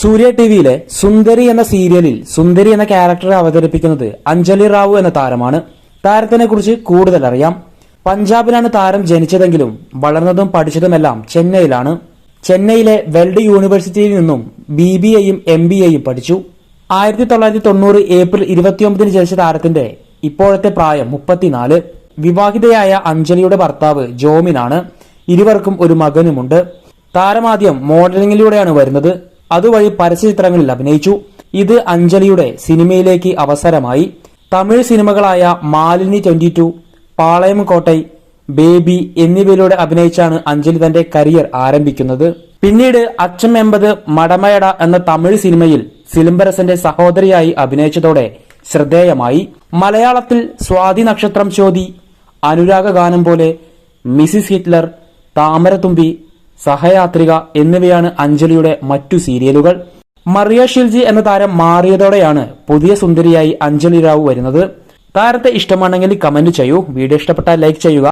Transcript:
സൂര്യ T വിയിലെ സുന്ദരി എന്ന സീരിയലിൽ സുന്ദരി എന്ന ക്യാരക്ടറെ അവതരിപ്പിക്കുന്നത് അഞ്ജലി റാവു എന്ന താരമാണ്. താരത്തിനെ കുറിച്ച് കൂടുതൽ അറിയാം. പഞ്ചാബിലാണ് താരം ജനിച്ചതെങ്കിലും വളർന്നതും പഠിച്ചതുമെല്ലാം ചെന്നൈയിലാണ്. ചെന്നൈയിലെ വെൽഡ് യൂണിവേഴ്സിറ്റിയിൽ നിന്നും ബി ബി എയും എം ബി എയും പഠിച്ചു. ആയിരത്തി തൊള്ളായിരത്തി തൊണ്ണൂറ് ഏപ്രിൽ ഇരുപത്തിയൊമ്പതിന് ജനിച്ച താരത്തിന്റെ ഇപ്പോഴത്തെ പ്രായം മുപ്പത്തിനാല്. വിവാഹിതയായ അഞ്ജലിയുടെ ഭർത്താവ് ജോമിനാണ്. ഇരുവർക്കും ഒരു മകനുമുണ്ട്. താരമാദ്യം മോഡലിംഗിലൂടെയാണ് വരുന്നത്. അതുവഴി പരസ്യചിത്രങ്ങളിൽ അഭിനയിച്ചു. ഇത് അഞ്ജലിയുടെ സിനിമയിലേക്ക് അവസരമായി. Tamil സിനിമകളായ Malini twenty two Palayam Kottai baby എന്നിവയിലൂടെ അഭിനയിച്ചാണ് അഞ്ജലി തന്റെ കരിയർ ആരംഭിക്കുന്നത്. പിന്നീട് അച്ഛൻ എമ്പത് മടമയട എന്ന തമിഴ് സിനിമയിൽ സിലിംബരസന്റെ സഹോദരിയായി അഭിനയിച്ചതോടെ ശ്രദ്ധേയമായി. മലയാളത്തിൽ സ്വാതി നക്ഷത്രം ചോതി അനുരാഗ ഗാനം പോലെ മിസിസ് ഹിറ്റ്ലർ താമരത്തുമ്പി സഹയാത്രിക എന്നിവയാണ് അഞ്ജലിയുടെ മറ്റു സീരിയലുകൾ. മറിയ ഷിൽജി എന്ന താരം മാറിയതോടെയാണ് പുതിയ സുന്ദരിയായി അഞ്ജലി റാവു വരുന്നത്. താരത്തെ ഇഷ്ടമാണെങ്കിൽ കമന്റ് ചെയ്യൂ. വീഡിയോ ഇഷ്ടപ്പെട്ടാൽ ലൈക്ക് ചെയ്യുക.